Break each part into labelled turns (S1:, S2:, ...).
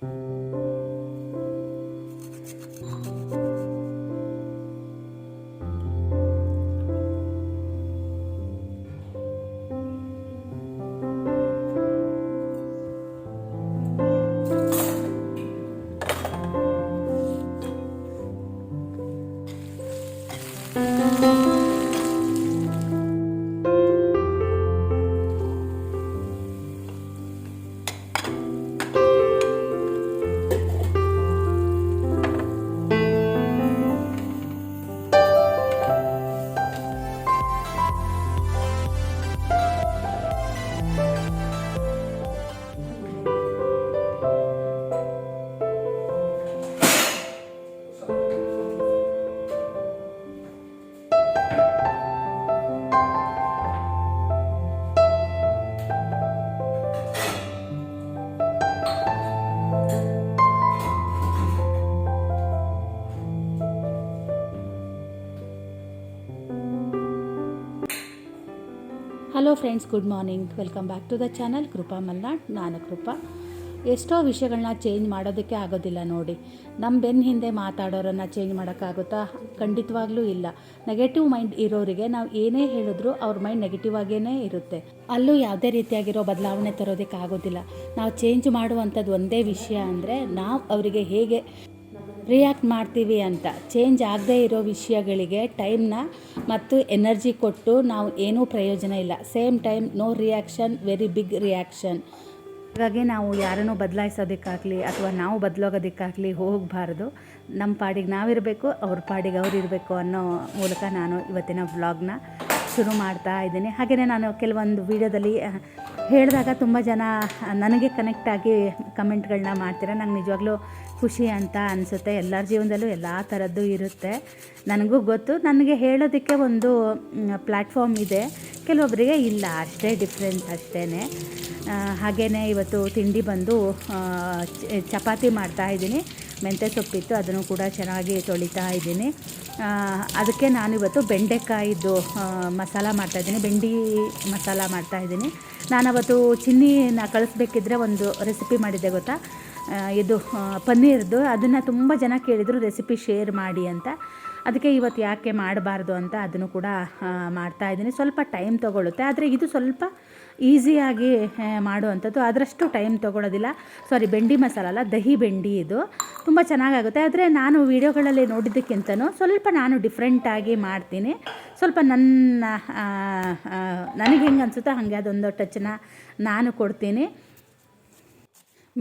S1: Thank you. Hello friends good morning welcome back to the channel Krupa Malnad ನಾನು ಕೃಪಾ ಎಷ್ಟೋ ವಿಷಯಗಳನ್ನ change ಮಾಡೋದಕ್ಕೆ ಆಗೋದಿಲ್ಲ ನೋಡಿ. ನಮ್ಮ ಬೆನ್ನ ಹಿಂದೆ ಮಾತಾಡೋರನ್ನು ಚೇಂಜ್ ಮಾಡೋಕ್ಕಾಗುತ್ತಾ? ಖಂಡಿತವಾಗ್ಲೂ ಇಲ್ಲ. ನೆಗೆಟಿವ್ ಮೈಂಡ್ ಇರೋರಿಗೆ ನಾವು ಏನೇ ಹೇಳಿದ್ರು ಅವ್ರ ಮೈಂಡ್ ನೆಗೆಟಿವ್ ಆಗೇ ಇರುತ್ತೆ. ಅಲ್ಲೂ ಯಾವುದೇ ರೀತಿಯಾಗಿರೋ ಬದಲಾವಣೆ ತರೋದಕ್ಕೆ ಆಗೋದಿಲ್ಲ. ನಾವು ಚೇಂಜ್ ಮಾಡುವಂಥದ್ದು ಒಂದೇ ವಿಷಯ ಅಂದರೆ ನಾವು ಅವರಿಗೆ ಹೇಗೆ ರಿಯಾಕ್ಟ್ ಮಾಡ್ತೀವಿ ಅಂತ. ಚೇಂಜ್ ಆಗದೇ ಇರೋ ವಿಷಯಗಳಿಗೆ ಟೈಮ್ನ ಮತ್ತು ಎನರ್ಜಿ ಕೊಟ್ಟು ನಾವು ಏನೂ ಪ್ರಯೋಜನ ಇಲ್ಲ. Same time no reaction very big reaction ಹಾಗಾಗಿ ನಾವು ಯಾರನ್ನು ಬದಲಾಯಿಸೋದಕ್ಕಾಗಲಿ ಅಥವಾ ನಾವು ಬದಲಾಗೋದಕ್ಕಾಗಲಿ ಹೋಗಬಾರ್ದು. ನಮ್ಮ ಪಾಡಿಗೆ ನಾವಿರಬೇಕು, ಅವ್ರ ಪಾಡಿಗೆ ಅವ್ರು ಇರಬೇಕು ಅನ್ನೋ ಮೂಲಕ ನಾನು ಇವತ್ತಿನ ವ್ಲಾಗ್ನ ಶುರು ಮಾಡ್ತಾ ಇದ್ದೀನಿ. ಹಾಗೆಯೇ ನಾನು ಕೆಲವೊಂದು ವೀಡಿಯೋದಲ್ಲಿ ಹೇಳಿದಾಗ ತುಂಬ ಜನ ನನಗೆ ಕನೆಕ್ಟ್ ಆಗಿ ಕಮೆಂಟ್ಗಳನ್ನ ಮಾಡ್ತೀರ. ನಂಗೆ ನಿಜವಾಗ್ಲೂ ಖುಷಿ ಅಂತ ಅನಿಸುತ್ತೆ. ಎಲ್ಲರ ಜೀವನದಲ್ಲೂ ಎಲ್ಲ ಥರದ್ದು ಇರುತ್ತೆ. ನನಗೂ ಗೊತ್ತು. ನನಗೆ ಹೇಳೋದಕ್ಕೆ ಒಂದು ಪ್ಲ್ಯಾಟ್ಫಾರ್ಮ್ ಇದೆ. ಕೆಲವೊಬ್ಬರಿಗೆ ಇಲ್ಲ. ಅಷ್ಟೇ ಡಿಫ್ರೆನ್ಸ್ ಅಷ್ಟೇ ಹಾಗೆಯೇ ಇವತ್ತು ತಿಂಡಿ ಬಂದು ಚಪಾತಿ ಮಾಡ್ತಾ ಇದ್ದೀನಿ. ಮೆಂತ್ಯ ಸೊಪ್ಪಿತ್ತು. ಅದನ್ನು ಕೂಡ ಚೆನ್ನಾಗಿ ತೊಳಿತಾ ಇದ್ದೀನಿ. ಅದಕ್ಕೆ ನಾನು ಇವತ್ತು ಬೆಂಡೆಕಾಯಿದ್ದು ಮಸಾಲ ಮಾಡ್ತಾಯಿದ್ದೀನಿ ಬೆಂಡಿ ಮಸಾಲ ಮಾಡ್ತಾಯಿದ್ದೀನಿ ನಾನು ಅವತ್ತು ಚಿನ್ನಿನ ಕಳಿಸ್ಬೇಕಿದ್ರೆ ಒಂದು ರೆಸಿಪಿ ಮಾಡಿದ್ದೆ, ಗೊತ್ತಾ? ಇದು ಪನ್ನೀರ್ದು. ಅದನ್ನು ತುಂಬ ಜನ ಕೇಳಿದರು, ರೆಸಿಪಿ ಶೇರ್ ಮಾಡಿ ಅಂತ. ಅದಕ್ಕೆ ಇವತ್ತು ಯಾಕೆ ಮಾಡಬಾರ್ದು ಅಂತ ಅದನ್ನು ಕೂಡ ಮಾಡ್ತಾಯಿದ್ದೀನಿ ಸ್ವಲ್ಪ ಟೈಮ್ ತೊಗೊಳುತ್ತೆ. ಆದರೆ ಇದು ಸ್ವಲ್ಪ ಈಸಿಯಾಗಿ ಮಾಡುವಂಥದ್ದು. ಅದರಷ್ಟು ಟೈಮ್ ತೊಗೊಳೋದಿಲ್ಲ. ಸಾರಿ, ಬೆಂಡಿ ಮಸಾಲ ಅಲ್ಲ, ದಹಿ ಬೆಂಡಿ ಇದು. ತುಂಬ ಚೆನ್ನಾಗಾಗುತ್ತೆ. ಆದರೆ ನಾನು ವೀಡಿಯೋಗಳಲ್ಲಿ ನೋಡಿದ್ದಕ್ಕಿಂತನೂ ಸ್ವಲ್ಪ ನಾನು ಡಿಫ್ರೆಂಟಾಗಿ ಮಾಡ್ತೀನಿ. ಸ್ವಲ್ಪ ನನ್ನ ನನಗೆ ಹೆಂಗೆ ಅನಿಸುತ್ತೋ ಹಾಗೆ ಅದೊಂದು ಟಚ್ನ ನಾನು ಕೊಡ್ತೀನಿ.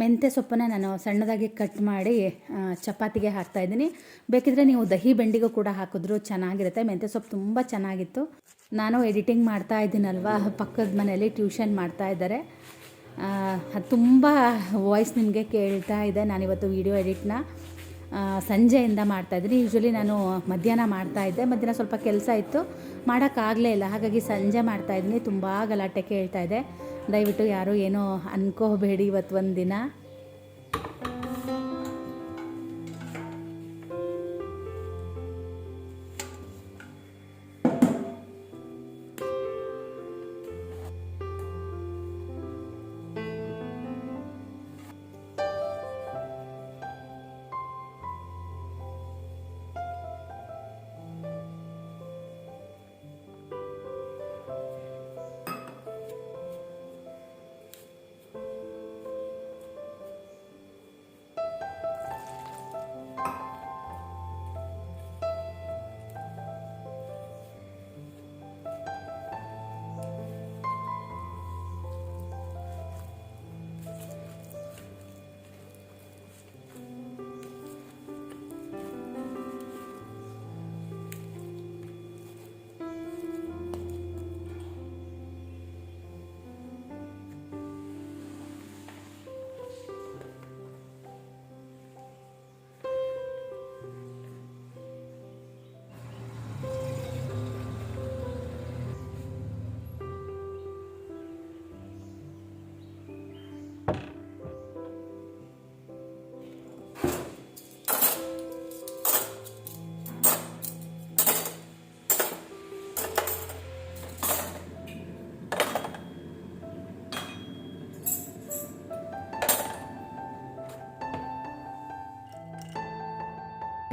S1: ಮೆಂತ್ಯ ಸೊಪ್ಪನ್ನು ನಾನು ಸಣ್ಣದಾಗಿ ಕಟ್ ಮಾಡಿ ಚಪಾತಿಗೆ ಚಪಾತಿಗೆ ಹಾಕ್ತಾಯಿದ್ದೀನಿ ಬೇಕಿದ್ರೆ ನೀವು ದಹಿ ಬೆಂಡಿಗೂ ಕೂಡ ಹಾಕಿದ್ರು ಚೆನ್ನಾಗಿರುತ್ತೆ. ಮೆಂತ್ಯ ಸೊಪ್ಪು ತುಂಬ ಚೆನ್ನಾಗಿತ್ತು. ನಾನು ಎಡಿಟಿಂಗ್ ಮಾಡ್ತಾ ಇದ್ದೀನಲ್ವಾ? ಪಕ್ಕದ ಮನೆಯಲ್ಲಿ ಟ್ಯೂಷನ್ ಮಾಡ್ತಾ ಇದ್ದಾರೆ. ಅದು ತುಂಬ ವಾಯ್ಸ್ ನಿಮಗೆ ಕೇಳ್ತಾ ಇದೆ. ನಾನಿವತ್ತು ವೀಡಿಯೋ ಎಡಿಟ್ನ ಸಂಜೆಯಿಂದ ಮಾಡ್ತಾಯಿದ್ದೀನಿ ಯೂಶ್ವಲಿ ನಾನು ಮಧ್ಯಾಹ್ನ ಮಾಡ್ತಾಯಿದ್ದೆ ಮಧ್ಯಾಹ್ನ ಸ್ವಲ್ಪ ಕೆಲಸ ಇತ್ತು. ಮಾಡೋಕ್ಕಾಗಲೇ ಇಲ್ಲ. ಹಾಗಾಗಿ ಸಂಜೆ ಮಾಡ್ತಾಯಿದ್ದೀನಿ ತುಂಬ ಗಲಾಟೆ ಕೇಳ್ತಾ ಇದೆ. ದಯವಿಟ್ಟು ಯಾರೂ ಏನೋ ಅನ್ಕೋಬೇಡಿ ಇವತ್ತು ಒಂದು ದಿನ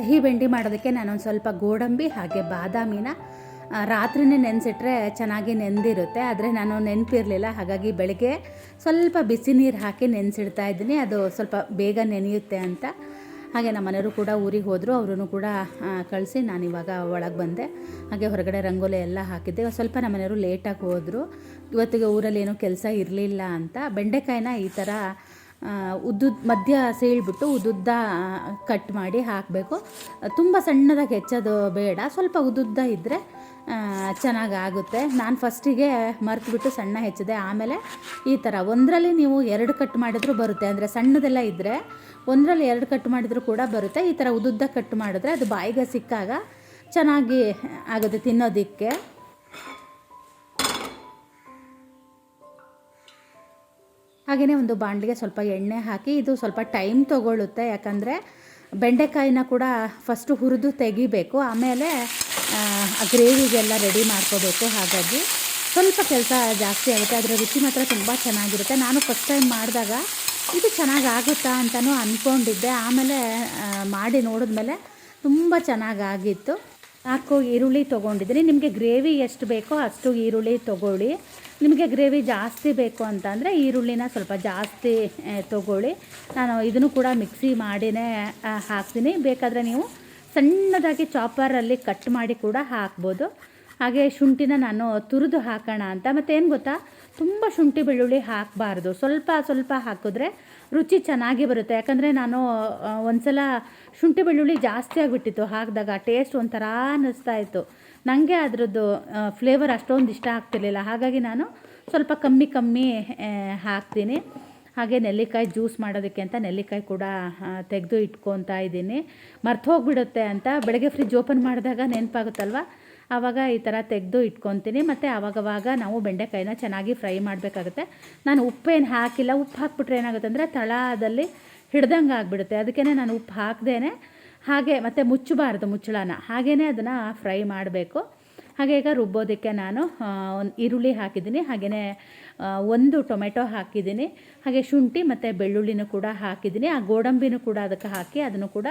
S1: ಸಿಹಿ ಬೆಂಡಿ ಮಾಡೋದಕ್ಕೆ ನಾನೊಂದು ಸ್ವಲ್ಪ ಗೋಡಂಬಿ ಹಾಗೆ ಬಾದಾಮಿನ ರಾತ್ರಿನೇ ನೆನೆಸಿಟ್ರೆ ಚೆನ್ನಾಗಿ ನೆಂದಿರುತ್ತೆ. ಆದರೆ ನಾನು ನೆನಪಿರಲಿಲ್ಲ. ಹಾಗಾಗಿ ಬೆಳಗ್ಗೆ ಸ್ವಲ್ಪ ಬಿಸಿ ನೀರು ಹಾಕಿ ನೆನೆಸಿಡ್ತಾ ಇದ್ದೀನಿ. ಅದು ಸ್ವಲ್ಪ ಬೇಗ ನೆನೆಯುತ್ತೆ ಅಂತ. ಹಾಗೆ ನಮ್ಮ ಮನೆಯವರು ಕೂಡ ಊರಿಗೆ ಹೋದರು. ಅವರೂ ಕೂಡ ಕಳಿಸಿ ಇವಾಗ ಒಳಗೆ ಬಂದೆ. ಹಾಗೆ ಹೊರಗಡೆ ರಂಗೋಲಿ ಎಲ್ಲ ಹಾಕಿದ್ದೆ. ಸ್ವಲ್ಪ ನಮ್ಮ ಮನೆಯವರು ಲೇಟಾಗಿ ಹೋದರು. ಇವತ್ತಿಗೆ ಊರಲ್ಲಿ ಏನೂ ಕೆಲಸ ಇರಲಿಲ್ಲ ಅಂತ. ಬೆಂಡೆಕಾಯಿನ ಈ ಥರ ಉದ್ದುದ್ ಮಧ್ಯ ಸೇಳ್ಬಿಟ್ಟು ಉದ್ದುದ್ದ ಕಟ್ ಮಾಡಿ ಹಾಕಬೇಕು. ತುಂಬ ಸಣ್ಣದಾಗಿ ಹೆಚ್ಚೋದು ಬೇಡ, ಸ್ವಲ್ಪ ಉದ್ದುದ್ದ ಇದ್ದರೆ ಚೆನ್ನಾಗಾಗುತ್ತೆ ನಾನು ಫಸ್ಟಿಗೆ ಮರೆತುಬಿಟ್ಟು ಸಣ್ಣ ಹೆಚ್ಚಿದೆ. ಆಮೇಲೆ ಈ ಥರ ಒಂದರಲ್ಲಿ ನೀವು ಎರಡು ಕಟ್ ಮಾಡಿದ್ರೂ ಬರುತ್ತೆ. ಅಂದರೆ ಸಣ್ಣದೆಲ್ಲ ಇದ್ದರೆ ಒಂದರಲ್ಲಿ ಎರಡು ಕಟ್ ಮಾಡಿದರೂ ಕೂಡ ಬರುತ್ತೆ. ಈ ಥರ ಉದ್ದುದ್ದ ಕಟ್ ಮಾಡಿದ್ರೆ ಅದು ಬಾಯಿಗೆ ಸಿಕ್ಕಾಗ ಚೆನ್ನಾಗಿ ಆಗುತ್ತೆ ತಿನ್ನೋದಕ್ಕೆ. ಹಾಗೆಯೇ ಒಂದು ಬಾಣಲಿಗೆ ಸ್ವಲ್ಪ ಎಣ್ಣೆ ಹಾಕಿ ಇದು ಸ್ವಲ್ಪ ಟೈಮ್ ತೊಗೊಳ್ಳುತ್ತೆ. ಯಾಕಂದರೆ ಬೆಂಡೆಕಾಯಿನ ಕೂಡ ಫಸ್ಟು ಹುರಿದು ತೆಗಿಬೇಕು. ಆಮೇಲೆ, ಆ ಗ್ರೇವಿಗೆಲ್ಲ ರೆಡಿ ಮಾಡ್ಕೋಬೇಕು. ಹಾಗಾಗಿ ಸ್ವಲ್ಪ ಕೆಲಸ ಜಾಸ್ತಿ ಆಗುತ್ತೆ. ಅದರ ರುಚಿ ಮಾತ್ರ ತುಂಬ ಚೆನ್ನಾಗಿರುತ್ತೆ. ನಾನು ಫಸ್ಟ್ ಟೈಮ್ ಮಾಡಿದಾಗ ಇದು ಚೆನ್ನಾಗಿ ಆಗುತ್ತಾ ಅಂತಲೂ ಅಂದ್ಕೊಂಡಿದ್ದೆ ಆಮೇಲೆ ಮಾಡಿ ನೋಡಿದ್ಮೇಲೆ ತುಂಬ ಚೆನ್ನಾಗಾಗಿತ್ತು. ನಾಲ್ಕು ಈರುಳ್ಳಿ ತೊಗೊಂಡಿದ್ದೀನಿ. ನಿಮಗೆ ಗ್ರೇವಿ ಎಷ್ಟು ಬೇಕೋ ಅಷ್ಟು ಈರುಳ್ಳಿ ತೊಗೊಳ್ಳಿ. ನಿಮಗೆ ಗ್ರೇವಿ ಜಾಸ್ತಿ ಬೇಕು ಅಂತಂದರೆ ಈರುಳ್ಳಿನ ಸ್ವಲ್ಪ ಜಾಸ್ತಿ ತಗೊಳ್ಳಿ. ನಾನು ಇದನ್ನು ಕೂಡ ಮಿಕ್ಸಿ ಮಾಡಿನೇ ಹಾಕ್ತೀನಿ. ಬೇಕಾದರೆ ನೀವು ಸಣ್ಣದಾಗಿ ಚಾಪರಲ್ಲಿ ಕಟ್ ಮಾಡಿ ಕೂಡ ಹಾಕ್ಬೋದು. ಹಾಗೆ ಶುಂಠಿನ ನಾನು ತುರಿದು ಹಾಕೋಣ ಅಂತ. ಮತ್ತೇನು ಗೊತ್ತಾ? ತುಂಬ ಶುಂಠಿ ಬೆಳ್ಳುಳ್ಳಿ ಹಾಕಬಾರ್ದು. ಸ್ವಲ್ಪ ಸ್ವಲ್ಪ ಹಾಕಿದ್ರೆ ರುಚಿ ಚೆನ್ನಾಗಿ ಬರುತ್ತೆ. ಯಾಕಂದರೆ ನಾನು ಒಂದು ಸಲ ಶುಂಠಿ ಬೆಳ್ಳುಳ್ಳಿ ಜಾಸ್ತಿ ಆಗಿಬಿಟ್ಟಿತ್ತು. ಹಾಕಿದಾಗ ಟೇಸ್ಟ್ ಒಂಥರ ಅನ್ನಿಸ್ತಾ ಇತ್ತು. ನನಗೆ ಅದರದ್ದು ಫ್ಲೇವರ್ ಅಷ್ಟೊಂದು ಇಷ್ಟ ಆಗ್ತಿರ್ಲಿಲ್ಲ. ಹಾಗಾಗಿ ನಾನು ಸ್ವಲ್ಪ ಕಮ್ಮಿ ಕಮ್ಮಿ ಹಾಕ್ತೀನಿ. ಹಾಗೆ ನೆಲ್ಲಿಕಾಯಿ ಜ್ಯೂಸ್ ಮಾಡೋದಕ್ಕೆ ಅಂತ ನೆಲ್ಲಿಕಾಯಿ ಕೂಡ ತೆಗೆದು ಇಟ್ಕೊತಾ ಇದ್ದೀನಿ. ಮರ್ತು ಹೋಗ್ಬಿಡುತ್ತೆ ಅಂತ ಬೆಳಗ್ಗೆ ಫ್ರಿಜ್ ಓಪನ್ ಮಾಡಿದಾಗ ನೆನಪಾಗುತ್ತಲ್ವ? ಆವಾಗ ಈ ಥರ ತೆಗೆದು ಇಟ್ಕೊತೀನಿ. ಮತ್ತು ಆವಾಗವಾಗ ನಾವು ಬೆಂಡೆಕಾಯಿನ ಚೆನ್ನಾಗಿ ಫ್ರೈ ಮಾಡಬೇಕಾಗುತ್ತೆ. ನಾನು ಉಪ್ಪೇನು ಹಾಕಿಲ್ಲ. ಉಪ್ಪು ಹಾಕ್ಬಿಟ್ರೆ ಏನಾಗುತ್ತೆ ಅಂದರೆ ತಳದಲ್ಲಿ ಹಿಡ್ದಂಗೆ ಆಗಿಬಿಡುತ್ತೆ ಅದಕ್ಕೇ ನಾನು ಉಪ್ಪು ಹಾಕ್ದೇನೆ ಹಾಗೆ ಮತ್ತು ಮುಚ್ಚಬಾರ್ದು ಮುಚ್ಚಳನ. ಹಾಗೇ ಅದನ್ನು ಫ್ರೈ ಮಾಡಬೇಕು. ಹಾಗೆ ಈಗ ರುಬ್ಬೋದಕ್ಕೆ ನಾನು ಒಂದು ಈರುಳ್ಳಿ ಹಾಕಿದ್ದೀನಿ. ಹಾಗೆಯೇ ಒಂದು ಟೊಮೆಟೊ ಹಾಕಿದ್ದೀನಿ. ಹಾಗೆ ಶುಂಠಿ ಮತ್ತು ಬೆಳ್ಳುಳ್ಳಿನೂ ಕೂಡ ಹಾಕಿದ್ದೀನಿ. ಆ ಗೋಡಂಬಿನೂ ಕೂಡ ಅದಕ್ಕೆ ಹಾಕಿ ಅದನ್ನು ಕೂಡ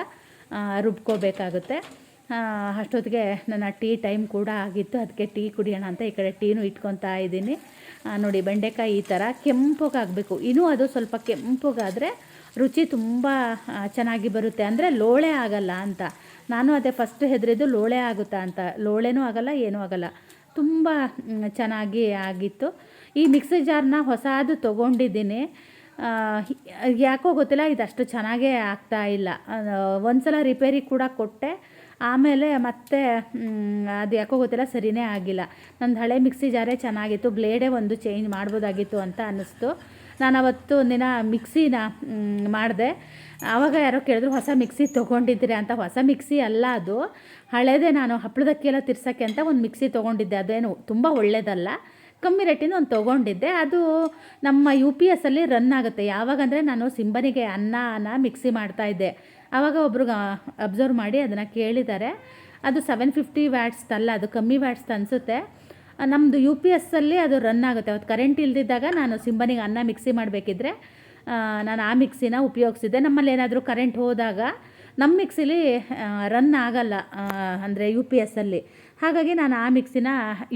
S1: ರುಬ್ಕೋಬೇಕಾಗುತ್ತೆ. ಅಷ್ಟೊತ್ತಿಗೆ ನನ್ನ ಟೀ ಟೈಮ್ ಕೂಡ ಆಗಿತ್ತು. ಅದಕ್ಕೆ ಟೀ ಕುಡಿಯೋಣ ಅಂತ ಈ ಕಡೆ ಟೀನು ಇಟ್ಕೊತಾ ಇದ್ದೀನಿ. ನೋಡಿ, ಬೆಂಡೆಕಾಯಿ ಈ ಥರ ಕೆಂಪಗಾಗಬೇಕು. ಇನ್ನೂ ಅದು ಸ್ವಲ್ಪ ಕೆಂಪಗಾದರೆ ರುಚಿ ತುಂಬ ಚೆನ್ನಾಗಿ ಬರುತ್ತೆ. ಅಂದರೆ ಲೋಳೆ ಆಗಲ್ಲ ಅಂತ. ನಾನು ಅದೇ ಫಸ್ಟ್ ಹೆದರಿದ್ದು ಲೋಳೆ ಆಗುತ್ತಾ ಅಂತ. ಲೋಳೆನೂ ಆಗಲ್ಲ, ಏನೂ ಆಗಲ್ಲ. ತುಂಬ ಚೆನ್ನಾಗಿ ಆಗಿತ್ತು. ಈ ಮಿಕ್ಸಿ ಜಾರ್ನ ಹೊಸದು ತೊಗೊಂಡಿದ್ದೀನಿ. ಯಾಕೋ ಗೊತ್ತಿಲ್ಲ, ಇದಷ್ಟು ಚೆನ್ನಾಗೇ ಆಗ್ತಾ ಇಲ್ಲ. ಒಂದು ಸಲ ರಿಪೇರಿ ಕೂಡ ಕೊಟ್ಟೆ. ಆಮೇಲೆ ಮತ್ತೆ ಅದು ಯಾಕೋ ಗೊತ್ತಿಲ್ಲ, ಸರಿನೇ ಆಗಿಲ್ಲ. ನಂದು ಹಳೆ ಮಿಕ್ಸಿ ಜಾರೇ ಚೆನ್ನಾಗಿತ್ತು. ಬ್ಲೇಡೇ ಒಂದು ಚೇಂಜ್ ಮಾಡ್ಬೋದಾಗಿತ್ತು ಅಂತ ಅನ್ನಿಸ್ತು. ನಾನು ಅವತ್ತು ದಿನ ಮಿಕ್ಸಿನ ಮಾಡಿದೆ. ಆವಾಗ ಯಾರೋ ಕೇಳಿದ್ರು, ಹೊಸ ಮಿಕ್ಸಿ ತೊಗೊಂಡಿದ್ದೀರಾ? ಅಂತ. ಹೊಸ ಮಿಕ್ಸಿ ಅಲ್ಲ ಅದು. ಹಳೇದೇ ನಾನು ಹಪ್ಪಳದಕ್ಕೆಲ್ಲ ತಿರ್ಸೋಕ್ಕೆ ಅಂತ ಒಂದು ಮಿಕ್ಸಿ ತೊಗೊಂಡಿದ್ದೆ. ಅದೇನು ತುಂಬ ಒಳ್ಳೆಯದಲ್ಲ ಕಮ್ಮಿ ರೇಟಿಂದ ಒಂದು ತೊಗೊಂಡಿದ್ದೆ. ಅದು ನಮ್ಮ ಯು ಪಿ ಎಸ್ಸಲ್ಲಿ ರನ್ ಆಗುತ್ತೆ. ಯಾವಾಗಂದರೆ ನಾನು ಸಿಂಬನಿಗೆ ಅನ್ನನ ಮಿಕ್ಸಿ ಮಾಡ್ತಾಯಿದ್ದೆ ಆವಾಗ ಒಬ್ರು ಅಬ್ಸರ್ವ್ ಮಾಡಿ ಅದನ್ನು ಕೇಳಿದ್ದಾರೆ. ಅದು ಸೆವೆನ್ ಫಿಫ್ಟಿ ವ್ಯಾಟ್ಸ್ ಅಲ್ಲ ಅದು ಕಮ್ಮಿ ವ್ಯಾಟ್ಸ್ ಅನಿಸುತ್ತೆ ನಮ್ಮದು ಯು ಪಿ ಎಸ್ಸಲ್ಲಿ ಅದು ರನ್ ಆಗುತ್ತೆ. ಅವತ್ತು ಕರೆಂಟ್ ಇಲ್ದಿದ್ದಾಗ ನಾನು ಸಿಂಬನಿಗೆ ಅನ್ನ ಮಿಕ್ಸಿ ಮಾಡಬೇಕಿದ್ರೆ ನಾನು ಆ ಮಿಕ್ಸಿನ ಉಪಯೋಗಿಸಿದ್ದೆ. ನಮ್ಮಲ್ಲಿ ಏನಾದರೂ ಕರೆಂಟ್ ಹೋದಾಗ ನಮ್ಮ ಮಿಕ್ಸಿಲಿ ರನ್ ಆಗಲ್ಲ ಅಂದರೆ ಯು ಪಿ ಎಸ್ಸಲ್ಲಿ ಹಾಗಾಗಿ ನಾನು ಆ ಮಿಕ್ಸಿನ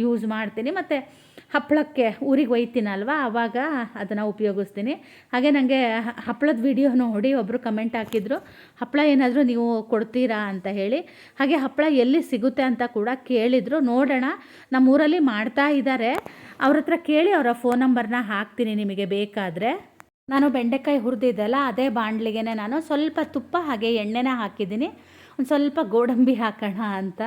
S1: ಯೂಸ್ ಮಾಡ್ತೀನಿ. ಮತ್ತು ಹಪ್ಪಳಕ್ಕೆ ಊರಿಗೆ ಒಯ್ತೀನಲ್ವ ಆವಾಗ ಅದನ್ನು ಉಪಯೋಗಿಸ್ತೀನಿ. ಹಾಗೆ ನನಗೆ ಹಪ್ಪಳದ ವಿಡಿಯೋ ನೋಡಿ ಒಬ್ಬರು ಕಮೆಂಟ್ ಹಾಕಿದ್ರು, ಹಪ್ಪಳ ಏನಾದರೂ ನೀವು ಕೊಡ್ತೀರಾ? ಅಂತ ಹೇಳಿ. ಹಾಗೆ ಹಪ್ಪಳ ಎಲ್ಲಿ ಸಿಗುತ್ತೆ ಅಂತ ಕೂಡ ಕೇಳಿದರು. ನೋಡೋಣ ನಮ್ಮ ಊರಲ್ಲಿ ಮಾಡ್ತಾ ಇದ್ದಾರೆ ಅವ್ರ ಹತ್ರ ಕೇಳಿ ಅವರ ಫೋನ್ ನಂಬರ್ನ ಹಾಕ್ತೀನಿ ನಿಮಗೆ ಬೇಕಾದರೆ. ನಾನು ಬೆಂಡೆಕಾಯಿ ಹುರಿದಿದ್ದಲ್ಲ, ಅದೇ ಬಾಣಲಿಗೆ ನಾನು ಸ್ವಲ್ಪ ತುಪ್ಪ ಹಾಗೆ ಎಣ್ಣೆನ ಹಾಕಿದ್ದೀನಿ. ಒಂದು ಸ್ವಲ್ಪ ಗೋಡಂಬಿ ಹಾಕೋಣ ಅಂತ.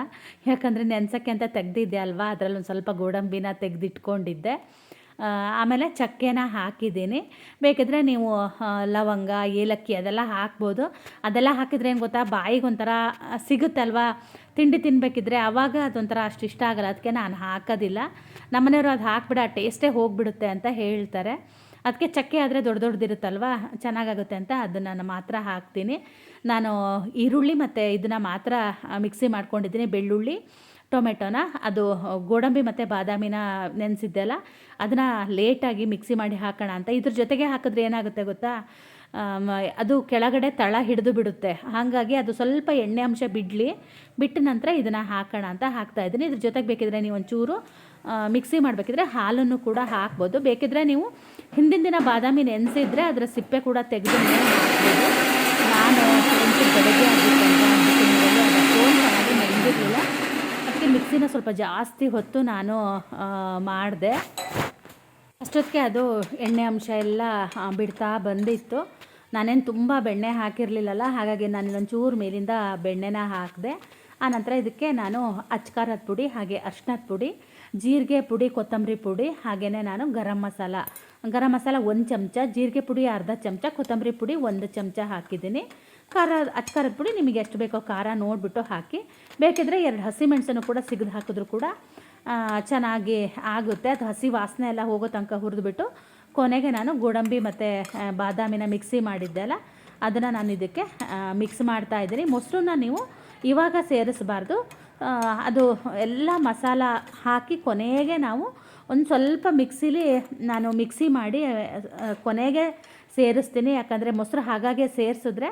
S1: ಯಾಕಂದರೆ ನೆನ್ಸೋಕ್ಕೆ ಅಂತ ತೆಗ್ದಿದ್ದೆ ಅಲ್ವಾ? ಅದರಲ್ಲಿ ಒಂದು ಸ್ವಲ್ಪ ಗೋಡಂಬಿನ ತೆಗೆದಿಟ್ಕೊಂಡಿದ್ದೆ. ಆಮೇಲೆ ಚಕ್ಕೆನ ಹಾಕಿದ್ದೀನಿ. ಬೇಕಿದ್ರೆ ನೀವು ಲವಂಗ, ಏಲಕ್ಕಿ ಅದೆಲ್ಲ ಹಾಕ್ಬೋದು. ಅದೆಲ್ಲ ಹಾಕಿದ್ರೆ ಏನು ಗೊತ್ತಾ? ಬಾಯಿಗೆ ಒಂಥರ ಸಿಗುತ್ತಲ್ವಾ? ತಿಂಡಿ ತಿನ್ನಬೇಕಿದ್ರೆ ಆವಾಗ ಅದೊಂಥರ ಅಷ್ಟು ಇಷ್ಟ ಆಗಲ್ಲ. ಅದಕ್ಕೆ ನಾನು ಹಾಕೋದಿಲ್ಲ. ನಮ್ಮನೆಯವರು ಅದು ಹಾಕ್ಬಿಡ ಟೇಸ್ಟೇ ಹೋಗಿಬಿಡುತ್ತೆ ಅಂತ ಹೇಳ್ತಾರೆ. ಅದಕ್ಕೆ ಚಕ್ಕೆ ಆದರೆ ದೊಡ್ಡ ದೊಡ್ಡದಿರುತ್ತಲ್ವ ಚೆನ್ನಾಗಾಗುತ್ತೆ ಅಂತ ಅದನ್ನು ಮಾತ್ರ ಹಾಕ್ತೀನಿ. ನಾನು ಈರುಳ್ಳಿ ಮತ್ತು ಇದನ್ನು ಮಾತ್ರ ಮಿಕ್ಸಿ ಮಾಡ್ಕೊಂಡಿದ್ದೀನಿ. ಬೆಳ್ಳುಳ್ಳಿ, ಟೊಮೆಟೊನ, ಅದು ಗೋಡಂಬಿ ಮತ್ತು ಬಾದಾಮಿನ ನೆನೆಸಿದ್ದೆಲ್ಲ ಅದನ್ನು ಲೇಟಾಗಿ ಮಿಕ್ಸಿ ಮಾಡಿ ಹಾಕೋಣ ಅಂತ. ಇದ್ರ ಜೊತೆಗೆ ಹಾಕಿದ್ರೆ ಏನಾಗುತ್ತೆ ಗೊತ್ತಾ? ಅದು ಕೆಳಗಡೆ ತಳ ಹಿಡಿದು ಬಿಡುತ್ತೆ. ಹಾಗಾಗಿ ಅದು ಸ್ವಲ್ಪ ಎಣ್ಣೆ ಅಂಶ ಬಿಡಲಿ. ಬಿಟ್ಟ ನಂತರ ಇದನ್ನು ಹಾಕೋಣ ಅಂತ ಹಾಕ್ತಾ ಇದ್ದೀನಿ. ಇದ್ರ ಜೊತೆಗೆ ಬೇಕಿದ್ರೆ ನೀವು ಒಂಚೂರು ಮಿಕ್ಸಿ ಮಾಡಬೇಕಿದ್ರೆ ಹಾಲನ್ನು ಕೂಡ ಹಾಕ್ಬೋದು. ಬೇಕಿದ್ರೆ ನೀವು ಹಿಂದಿನ ದಿನ ಬಾದಾಮಿ ನೆನೆಸಿದ್ರೆ ಅದರ ಸಿಪ್ಪೆ ಕೂಡ ತೆಗೆದು ನಾನು ಬೆಳಗ್ಗೆ ನೆನೆದಿರಲಿಲ್ಲ. ಅದಕ್ಕೆ ಮಿಕ್ಸಿನ ಸ್ವಲ್ಪ ಜಾಸ್ತಿ ಹೊತ್ತು ನಾನು ಮಾಡಿದೆ. ಅಷ್ಟೊತ್ತಿಗೆ ಅದು ಎಣ್ಣೆ ಅಂಶ ಎಲ್ಲ ಬಿಡ್ತಾ ಬಂದಿತ್ತು. ನಾನೇನು ತುಂಬ ಬೆಣ್ಣೆ ಹಾಕಿರಲಿಲ್ಲಲ್ಲ, ಹಾಗಾಗಿ ನಾನು ಒಂಚೂರು ಮೇಲಿಂದ ಬೆಣ್ಣೆನ ಹಾಕಿದೆ. ಆನಂತರ ಇದಕ್ಕೆ ನಾನು ಅಚ್ಕಾರದ ಪುಡಿ, ಹಾಗೆ ಅರ್ಶಿನದ ಪುಡಿ ಜೀರಿಗೆ ಪುಡಿ, ಕೊತ್ತಂಬರಿ ಪುಡಿ ಹಾಗೆಯೇ ನಾನು ಗರಂ ಮಸಾಲ. ಗರಂ ಮಸಾಲ ಒಂದು ಚಮಚ, ಜೀರಿಗೆ ಪುಡಿ ಅರ್ಧ ಚಮಚ, ಕೊತ್ತಂಬರಿ ಪುಡಿ ಒಂದು ಚಮಚ ಹಾಕಿದ್ದೀನಿ. ಖಾರ ಅಚ್ಕಾರದ ಪುಡಿ ನಿಮಗೆ ಎಷ್ಟು ಬೇಕೋ ಖಾರ ನೋಡಿಬಿಟ್ಟು ಹಾಕಿ. ಬೇಕಿದ್ರೆ ಎರಡು ಹಸಿಮೆಣಸನ್ನು ಕೂಡ ಸಿಗದು ಹಾಕಿದ್ರು ಕೂಡ ಚೆನ್ನಾಗಿ ಆಗುತ್ತೆ. ಅದು ಹಸಿ ವಾಸನೆ ಎಲ್ಲ ಹೋಗೋ ತನಕ ಹುರಿದ್ಬಿಟ್ಟು ಕೊನೆಗೆ ನಾನು ಗೋಡಂಬಿ ಮತ್ತು ಬಾದಾಮಿನ ಮಿಕ್ಸಿ ಮಾಡಿದ್ದೆ ಅಲ್ಲ, ಅದನ್ನು ನಾನು ಇದಕ್ಕೆ ಮಿಕ್ಸ್ ಮಾಡ್ತಾ ಇದ್ದೀನಿ. ಮೊಸರನ್ನ ನೀವು ಇವಾಗ ಸೇರಿಸಬಾರ್ದು. ಅದು ಎಲ್ಲ ಮಸಾಲ ಹಾಕಿ ಕೊನೆಗೆ ನಾವು ಒಂದು ಸ್ವಲ್ಪ ಮಿಕ್ಸಿಲಿ ನಾನು ಮಿಕ್ಸಿ ಮಾಡಿ ಕೊನೆಗೆ ಸೇರಿಸ್ತೀನಿ. ಯಾಕಂದರೆ ಮೊಸರು ಹಾಗಾಗೆ ಸೇರಿಸಿದ್ರೆ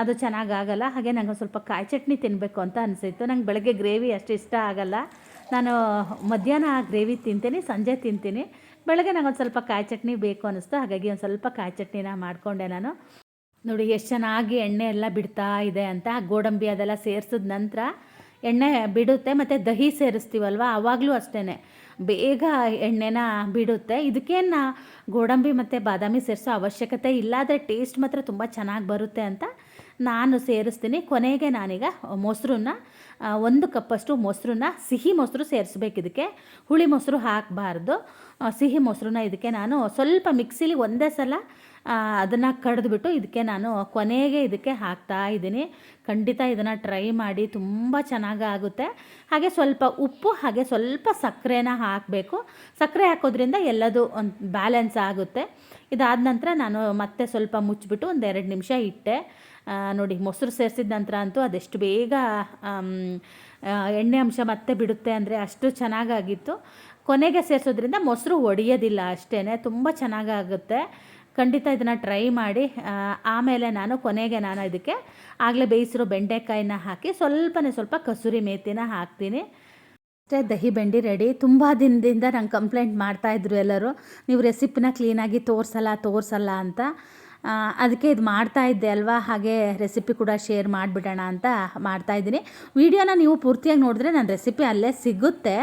S1: ಅದು ಚೆನ್ನಾಗಾಗಲ್ಲ. ಹಾಗೆ ನಂಗೆ ಒಂದು ಸ್ವಲ್ಪ ಕಾಯಿ ಚಟ್ನಿ ತಿನ್ನಬೇಕು ಅಂತ ಅನಿಸಿತ್ತು. ನಂಗೆ ಬೆಳಗ್ಗೆ ಗ್ರೇವಿ ಅಷ್ಟು ಇಷ್ಟ ಆಗಲ್ಲ. ನಾನು ಮಧ್ಯಾಹ್ನ ಗ್ರೇವಿ ತಿಂತೀನಿ, ಸಂಜೆ ತಿಂತೀನಿ. ಬೆಳಗ್ಗೆ ನಂಗೆ ಒಂದು ಸ್ವಲ್ಪ ಕಾಯಿ ಚಟ್ನಿ ಬೇಕು ಅನ್ನಿಸ್ತು ಹಾಗಾಗಿ ಒಂದು ಸ್ವಲ್ಪ ಕಾಯಿ ಚಟ್ನಿನ ಮಾಡಿಕೊಂಡೆ ನಾನು. ನೋಡಿ, ಎಷ್ಟು ಚೆನ್ನಾಗಿ ಎಣ್ಣೆ ಎಲ್ಲ ಬಿಡ್ತಾ ಇದೆ ಅಂತ. ಗೋಡಂಬಿ ಅದೆಲ್ಲ ಸೇರಿಸಿದ ನಂತರ ಎಣ್ಣೆ ಬಿಡುತ್ತೆ ಮತ್ತು ದಹಿ ಸೇರಿಸ್ತೀವಲ್ವ? ಆವಾಗಲೂ ಅಷ್ಟೇ ಬೇಗ ಎಣ್ಣೆನ ಬಿಡುತ್ತೆ. ಇದಕ್ಕೇನು ಗೋಡಂಬಿ ಮತ್ತು ಬಾದಾಮಿ ಸೇರಿಸೋ ಅವಶ್ಯಕತೆ ಇಲ್ಲ. ಆದರೆ ಟೇಸ್ಟ್ ಮಾತ್ರ ತುಂಬ ಚೆನ್ನಾಗಿ ಬರುತ್ತೆ ಅಂತ ನಾನು ಸೇರಿಸ್ತೀನಿ. ಕೊನೆಗೆ ನಾನೀಗ ಮೊಸರನ್ನ ಒಂದು ಕಪ್ಪಷ್ಟು ಮೊಸರನ್ನ, ಸಿಹಿ ಮೊಸರು ಸೇರಿಸ್ಬೇಕು ಇದಕ್ಕೆ. ಹುಳಿ ಮೊಸರು ಹಾಕಬಾರ್ದು. ಸಿಹಿ ಮೊಸರನ್ನ ಇದಕ್ಕೆ ನಾನು ಸ್ವಲ್ಪ ಮಿಕ್ಸಿಲಿ ಒಂದೇ ಸಲ ಅದನ್ನು ಕಡಿದ್ಬಿಟ್ಟು ಇದಕ್ಕೆ ನಾನು ಕೊನೆಗೆ ಇದಕ್ಕೆ ಹಾಕ್ತಾ ಇದ್ದೀನಿ. ಖಂಡಿತ ಇದನ್ನು ಟ್ರೈ ಮಾಡಿ ತುಂಬ ಚೆನ್ನಾಗಿ ಆಗುತ್ತೆ. ಹಾಗೆ ಸ್ವಲ್ಪ ಉಪ್ಪು, ಹಾಗೆ ಸ್ವಲ್ಪ ಸಕ್ಕರೆನ ಹಾಕಬೇಕು. ಸಕ್ಕರೆ ಹಾಕೋದ್ರಿಂದ ಎಲ್ಲದು ಒಂದು ಬ್ಯಾಲೆನ್ಸ್ ಆಗುತ್ತೆ. ಇದಾದ ನಂತರ ನಾನು ಮತ್ತೆ ಸ್ವಲ್ಪ ಮುಚ್ಚಿಬಿಟ್ಟು ಒಂದು ಎರಡು ನಿಮಿಷ ಇಟ್ಟೆ. ನೋಡಿ, ಮೊಸರು ಸೇರಿಸಿದ ನಂತರ ಅಂತೂ ಅದೆಷ್ಟು ಬೇಗ ಎಣ್ಣೆ ಅಂಶ ಮತ್ತೆ ಬಿಡುತ್ತೆ ಅಂದರೆ ಅಷ್ಟು ಚೆನ್ನಾಗಾಗಿತ್ತು. ಕೊನೆಗೆ ಸೇರಿಸೋದ್ರಿಂದ ಮೊಸರು ಒಡೆಯೋದಿಲ್ಲ ಅಷ್ಟೇ ತುಂಬ ಚೆನ್ನಾಗಾಗುತ್ತೆ. ಖಂಡಿತ ಇದನ್ನು ಟ್ರೈ ಮಾಡಿ. ಆಮೇಲೆ ನಾನು ಕೊನೆಗೆ ನಾನು ಇದಕ್ಕೆ ಆಗಲೇ ಬೇಯಿಸಿರೋ ಬೆಂಡೆಕಾಯಿನ ಹಾಕಿ ಸ್ವಲ್ಪನೇ ಸ್ವಲ್ಪ ಕಸೂರಿ ಮೇತಿನ ಹಾಕ್ತೀನಿ. ಅಷ್ಟೇ, ದಹಿ ಬೆಂಡಿ ರೆಡಿ ತುಂಬ ದಿನದಿಂದ ನಂಗೆ ಕಂಪ್ಲೇಂಟ್ ಮಾಡ್ತಾಯಿದ್ರು ಎಲ್ಲರೂ, ನೀವು ರೆಸಿಪಿನ ಕ್ಲೀನಾಗಿ ತೋರಿಸಲ್ಲ ತೋರಿಸಲ್ಲ ಅಂತ. ಅದಕ್ಕೆ ಇದು ಮಾಡ್ತಾ ಇದ್ದೆ ಅಲ್ವಾ? ಹಾಗೆ ರೆಸಿಪಿ ಕೂಡ ಶೇರ್ ಮಾಡಿಬಿಡೋಣ ಅಂತ ಮಾಡ್ತಾಯಿದ್ದೀನಿ ವಿಡಿಯೋನ ನೀವು ಪೂರ್ತಿಯಾಗಿ ನೋಡಿದ್ರೆ ನನ್ನ ರೆಸಿಪಿ ಅಲ್ಲೇ ಸಿಗುತ್ತೆ.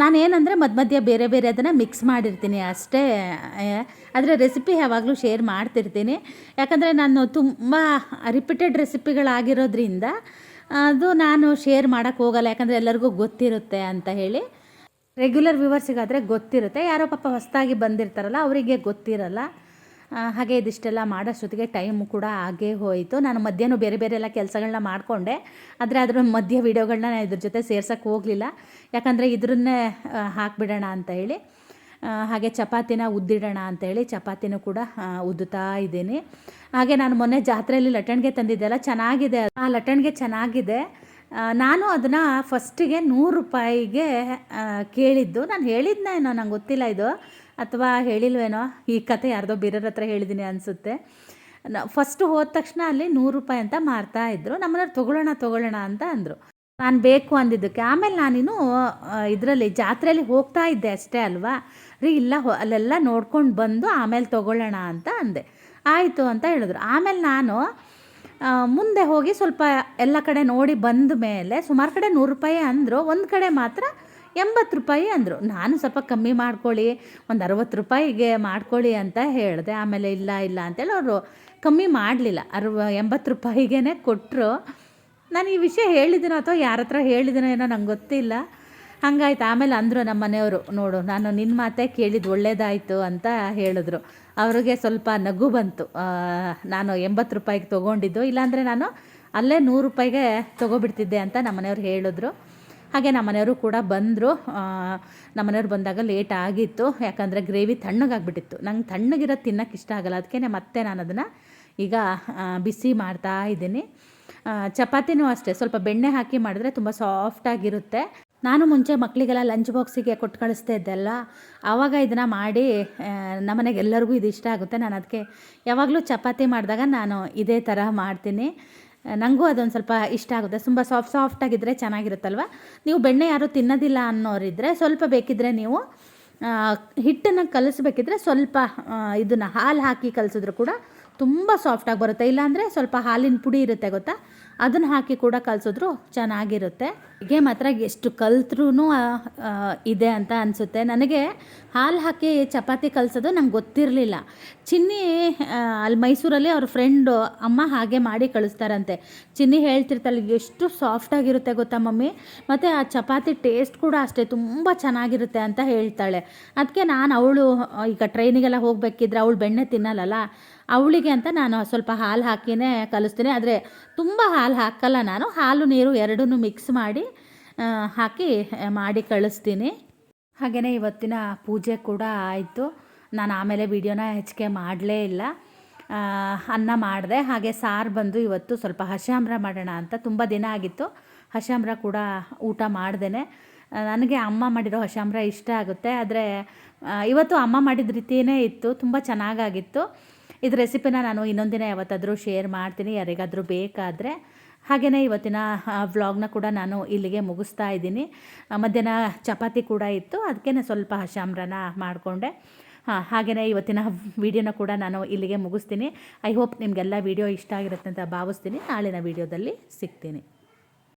S1: ನಾನೇನಂದರೆ ಮಧ್ಯ ಮಧ್ಯ ಬೇರೆ ಬೇರೆ ಅದನ್ನು ಮಿಕ್ಸ್ ಮಾಡಿರ್ತೀನಿ ಅಷ್ಟೇ. ಆದರೆ ರೆಸಿಪಿ ಯಾವಾಗಲೂ ಶೇರ್ ಮಾಡ್ತಿರ್ತೀನಿ. ಯಾಕಂದರೆ ನಾನು ತುಂಬ ರಿಪೀಟೆಡ್ ರೆಸಿಪಿಗಳಾಗಿರೋದ್ರಿಂದ ಅದು ನಾನು ಶೇರ್ ಮಾಡೋಕ್ಕೆ ಹೋಗಲ್ಲ, ಯಾಕಂದರೆ ಎಲ್ಲರಿಗೂ ಗೊತ್ತಿರುತ್ತೆ ಅಂತ ಹೇಳಿ. ರೆಗ್ಯುಲರ್ ವ್ಯೂವರ್ಸಿಗಾದರೆ ಗೊತ್ತಿರುತ್ತೆ. ಯಾರೋ ಪಾಪ ಹೊಸದಾಗಿ ಬಂದಿರ್ತಾರಲ್ಲ, ಅವರಿಗೆ ಗೊತ್ತಿರಲ್ಲ. ಹಾಗೆ ಇದಿಷ್ಟೆಲ್ಲ ಮಾಡೋಷ್ಟೊತ್ತಿಗೆ ಟೈಮು ಕೂಡ ಹಾಗೇ ಹೋಯಿತು. ನಾನು ಮಧ್ಯಾಹ್ನ ಬೇರೆ ಬೇರೆ ಎಲ್ಲ ಕೆಲಸಗಳನ್ನ ಮಾಡಿಕೊಂಡೆ. ಆದರೆ ಅದರ ಮಧ್ಯ ವೀಡಿಯೋಗಳನ್ನ ನಾನು ಇದ್ರ ಜೊತೆ ಸೇರ್ಸೋಕ್ಕೆ ಹೋಗಲಿಲ್ಲ. ಯಾಕಂದರೆ ಇದ್ರನ್ನೇ ಹಾಕಿಬಿಡೋಣ ಅಂತ ಹೇಳಿ ಹಾಗೆ ಚಪಾತಿನ ಉದ್ದಿಡೋಣ ಅಂತೇಳಿ ಚಪಾತಿನೂ ಕೂಡ ಉದ್ದುತ್ತಾ ಇದ್ದೀನಿ. ಹಾಗೆ ನಾನು ಮೊನ್ನೆ ಜಾತ್ರೆಯಲ್ಲಿ ಲಟ್ಟಣಿಗೆ ತಂದಿದ್ದೆಲ್ಲ ಚೆನ್ನಾಗಿದೆ ಆ ಲಟ್ಟಣಿಗೆ ಚೆನ್ನಾಗಿದೆ. ನಾನು ಅದನ್ನು ಫಸ್ಟಿಗೆ ನೂರು ರೂಪಾಯಿಗೆ ಕೇಳಿದ್ದು. ನಾನು ಹೇಳಿದ್ನ ಏನೋ, ನಂಗೆ ಗೊತ್ತಿಲ್ಲ ಇದು. ಅಥವಾ ಹೇಳಿಲ್ವೇನೋ? ಈ ಕತೆ ಯಾರ್ದೋ ಬೇರೆಯವ್ರ ಹತ್ರ ಹೇಳಿದ್ದೀನಿ ಅನಿಸುತ್ತೆ. ಫಸ್ಟು ಹೋದ ತಕ್ಷಣ ಅಲ್ಲಿ ನೂರು ರೂಪಾಯಿ ಅಂತ ಮಾರ್ತಾ ಇದ್ರು. ನಮ್ಮನ್ನ ತೊಗೊಳ್ಳೋಣ ತೊಗೊಳ್ಳೋಣ ಅಂತ ಅಂದರು. ನಾನು ಬೇಕು ಅಂದಿದ್ದಕ್ಕೆ. ಆಮೇಲೆ ನಾನಿನ್ನು ಇದರಲ್ಲಿ ಜಾತ್ರೆಯಲ್ಲಿ ಹೋಗ್ತಾ ಇದ್ದೆ ಅಷ್ಟೇ ಅಲ್ವಾ? ರೀ, ಇಲ್ಲ, ಹೊ- ಅಲ್ಲೆಲ್ಲ ನೋಡ್ಕೊಂಡು ಬಂದು ಆಮೇಲೆ ತೊಗೊಳ್ಳೋಣ ಅಂತ ಅಂದೆ. ಆಯಿತು ಅಂತ ಹೇಳಿದ್ರು. ಆಮೇಲೆ ನಾನು ಮುಂದೆ ಹೋಗಿ ಸ್ವಲ್ಪ ಎಲ್ಲ ಕಡೆ ನೋಡಿ ಬಂದ ಮೇಲೆ ಸುಮಾರು ಕಡೆ ನೂರು ರೂಪಾಯಿ ಅಂದರು. ಒಂದು ಕಡೆ ಮಾತ್ರ ಎಂಬತ್ತು ರೂಪಾಯಿ ಅಂದರು. ನಾನು ಸ್ವಲ್ಪ ಕಮ್ಮಿ ಮಾಡ್ಕೊಳ್ಳಿ, ಒಂದು ಅರವತ್ತು ರೂಪಾಯಿಗೆ ಮಾಡ್ಕೊಳ್ಳಿ ಅಂತ ಹೇಳಿದೆ. ಆಮೇಲೆ ಇಲ್ಲ ಇಲ್ಲ ಅಂತೇಳಿ ಅವರು ಕಮ್ಮಿ ಮಾಡಲಿಲ್ಲ. ಅರವ, ಎಂಬತ್ತು ರೂಪಾಯಿಗೇ ಕೊಟ್ಟರು ನಾನು ಈ ವಿಷಯ ಹೇಳಿದ್ದೀನೋ ಅಥವಾ ಯಾರ ಹತ್ರ ಹೇಳಿದ್ದೀನೋ ಏನೋ ನಂಗೆ ಗೊತ್ತಿಲ್ಲ. ಹಂಗಾಯ್ತು. ಆಮೇಲೆ ಅಂದರು ನಮ್ಮ ಮನೆಯವರು, ನೋಡು, ನಾನು ನಿನ್ನ ಮಾತೇ ಕೇಳಿದ್ದು ಒಳ್ಳೇದಾಯಿತು ಅಂತ ಹೇಳಿದ್ರು. ಅವ್ರಿಗೆ ಸ್ವಲ್ಪ ನಗು ಬಂತು. ನಾನು ಎಂಬತ್ತು ರೂಪಾಯಿಗೆ ತೊಗೊಂಡಿದ್ದು. ಇಲ್ಲಾಂದರೆ ನಾನು ಅಲ್ಲೇ ನೂರು ರೂಪಾಯಿಗೆ ತೊಗೊಬಿಡ್ತಿದ್ದೆ ಅಂತ ನಮ್ಮ ಮನೆಯವ್ರು ಹೇಳಿದ್ರು. ಹಾಗೆ ನಮ್ಮ ಮನೆಯವರು ಕೂಡ ಬಂದರು. ನಮ್ಮ ಮನೆಯವ್ರು ಬಂದಾಗ ಲೇಟ್ ಆಗಿತ್ತು. ಯಾಕಂದರೆ ಗ್ರೇವಿ ತಣ್ಣಗಾಗ್ಬಿಟ್ಟಿತ್ತು. ನಂಗೆ ತಣ್ಣಗಿರೋದು ತಿನ್ನೋಕೆ ಇಷ್ಟ ಆಗಲ್ಲ. ಅದಕ್ಕೆ ಮತ್ತೆ ನಾನು ಅದನ್ನು ಈಗ ಬಿಸಿ ಮಾಡ್ತಾ ಇದ್ದೀನಿ. ಚಪಾತಿನೂ ಅಷ್ಟೇ. ಸ್ವಲ್ಪ ಬೆಣ್ಣೆ ಹಾಕಿ ಮಾಡಿದ್ರೆ ತುಂಬ ಸಾಫ್ಟಾಗಿರುತ್ತೆ ನಾನು ಮುಂಚೆ ಮಕ್ಕಳಿಗೆಲ್ಲ ಲಂಚ್ ಬಾಕ್ಸಿಗೆ ಕೊಟ್ಟು ಕಳಿಸ್ತಾ ಇದ್ದೆಲ್ಲ. ಆವಾಗ ಇದನ್ನು ಮಾಡಿ ನಮ್ಮ ನಮ್ಮನೆಗೆ ಎಲ್ಲರಿಗೂ ಇದು ಇಷ್ಟ ಆಗುತ್ತೆ. ನಾನು ಅದಕ್ಕೆ ಯಾವಾಗಲೂ ಚಪಾತಿ ಮಾಡಿದಾಗ ನಾನು ಇದೇ ಥರ ಮಾಡ್ತೀನಿ. ನನಗೂ ಅದೊಂದು ಸ್ವಲ್ಪ ಇಷ್ಟ ಆಗುತ್ತೆ. ತುಂಬ ಸಾಫ್ಟ್ ಸಾಫ್ಟಾಗಿದ್ದರೆ ಚೆನ್ನಾಗಿರುತ್ತಲ್ವ? ನೀವು ಬೆಣ್ಣೆ ಯಾರೂ ತಿನ್ನೋದಿಲ್ಲ ಅನ್ನೋರಿದ್ದರೆ ಸ್ವಲ್ಪ ಬೇಕಿದ್ದರೆ ನೀವು ಹಿಟ್ಟನ್ನು ಕಲಿಸ್ಬೇಕಿದ್ರೆ ಸ್ವಲ್ಪ ಇದನ್ನು ಹಾಲು ಹಾಕಿ ಕಲಿಸಿದ್ರು ಕೂಡ ತುಂಬ ಸಾಫ್ಟಾಗಿ ಬರುತ್ತೆ. ಇಲ್ಲಾಂದರೆ ಸ್ವಲ್ಪ ಹಾಲಿನ ಪುಡಿ ಇರುತ್ತೆ ಗೊತ್ತಾ? ಅದನ್ನು ಹಾಕಿ ಕೂಡ ಕಲಿಸಿದ್ರು ಚೆನ್ನಾಗಿರುತ್ತೆ. ಹೀಗೆ ಮಾತ್ರ ಎಷ್ಟು ಕಲ್ತ್ರೂ ಇದೆ ಅಂತ ಅನಿಸುತ್ತೆ. ನನಗೆ ಹಾಲು ಹಾಕಿ ಚಪಾತಿ ಕಲಿಸೋದು ನಂಗೆ ಗೊತ್ತಿರಲಿಲ್ಲ. ಚಿನ್ನಿ ಅಲ್ಲಿ ಮೈಸೂರಲ್ಲಿ ಅವ್ರ ಫ್ರೆಂಡು ಅಮ್ಮ ಹಾಗೆ ಮಾಡಿ ಕಳಿಸ್ತಾರಂತೆ. ಚಿನ್ನಿ ಹೇಳ್ತಿರ್ತಾಳೆ, ಎಷ್ಟು ಸಾಫ್ಟಾಗಿರುತ್ತೆ ಗೊತ್ತಾ ಮಮ್ಮಿ? ಮತ್ತು ಆ ಚಪಾತಿ ಟೇಸ್ಟ್ ಕೂಡ ಅಷ್ಟೇ, ತುಂಬ ಚೆನ್ನಾಗಿರುತ್ತೆ ಅಂತ ಹೇಳ್ತಾಳೆ. ಅದಕ್ಕೆ ನಾನು ಅವಳು ಈಗ ಟ್ರೈನಿಗೆಲ್ಲ ಹೋಗಬೇಕಿದ್ರೆ ಅವಳು ಬೆಣ್ಣೆ ತಿನ್ನಲ್ಲಲ್ಲ? ಅವಳಿಗೆ ಅಂತ ನಾನು ಸ್ವಲ್ಪ ಹಾಲು ಹಾಕಿನೇ ಕಲಿಸ್ತೀನಿ. ಆದರೆ ತುಂಬ ಹಾಲು ಹಾಕಲ್ಲ ನಾನು. ಹಾಲು, ನೀರು ಎರಡನ್ನೂ ಮಿಕ್ಸ್ ಮಾಡಿ ಹಾಕಿ ಮಾಡಿ ಕಳಿಸ್ತೀನಿ. ಹಾಗೆಯೇ ಇವತ್ತಿನ ಪೂಜೆ ಕೂಡ ಆಯಿತು. ನಾನು ಆಮೇಲೆ ವಿಡಿಯೋನ ಹೆಚ್ಚಿಗೆ ಮಾಡಲೇ ಇಲ್ಲ. ಅನ್ನ ಮಾಡಿದೆ. ಹಾಗೆ ಸಾರು ಬಂದು ಇವತ್ತು ಸ್ವಲ್ಪ ಹಶಾಮ್ರ ಮಾಡೋಣ ಅಂತ ತುಂಬ ದಿನ ಆಗಿತ್ತು. ಹಶಾಮ್ರ ಕೂಡ ಊಟ ಮಾಡ್ದೇನೆ. ನನಗೆ ಅಮ್ಮ ಮಾಡಿರೋ ಹಶಾಮ್ರ ಇಷ್ಟ ಆಗುತ್ತೆ. ಆದರೆ ಇವತ್ತು ಅಮ್ಮ ಮಾಡಿದ ರೀತಿಯೇ ಇತ್ತು. ತುಂಬ ಚೆನ್ನಾಗಾಗಿತ್ತು. ಇದು ರೆಸಿಪಿನ ನಾನು ಇನ್ನೊಂದಿನ ಯಾವತ್ತಾದರೂ ಶೇರ್ ಮಾಡ್ತೀನಿ. ಯಾರಿಗಾದರೂ ಬೇಕಾದರೆ. ಹಾಗೆಯೇ ಇವತ್ತಿನ ವ್ಲಾಗ್ನ ಕೂಡ ನಾನು ಇಲ್ಲಿಗೆ ಮುಗಿಸ್ತಾ ಇದ್ದೀನಿ. ಮಧ್ಯಾಹ್ನ ಚಪಾತಿ ಕೂಡ ಇತ್ತು. ಅದಕ್ಕೆ ಸ್ವಲ್ಪ ಹಶಾಮ್ರನ ಮಾಡಿಕೊಂಡೆ. ಹಾಂ ಹಾಗೆಯೇ ಇವತ್ತಿನ ವಿಡಿಯೋನ ಕೂಡ ನಾನು ಇಲ್ಲಿಗೆ ಮುಗಿಸ್ತೀನಿ. ಐ ಹೋಪ್ ನಿಮಗೆಲ್ಲ ವಿಡಿಯೋ ಇಷ್ಟ ಆಗಿರುತ್ತೆ ಅಂತ ಭಾವಿಸ್ತೀನಿ. ನಾಳಿನ ವಿಡಿಯೋದಲ್ಲಿ ಸಿಗ್ತೀನಿ.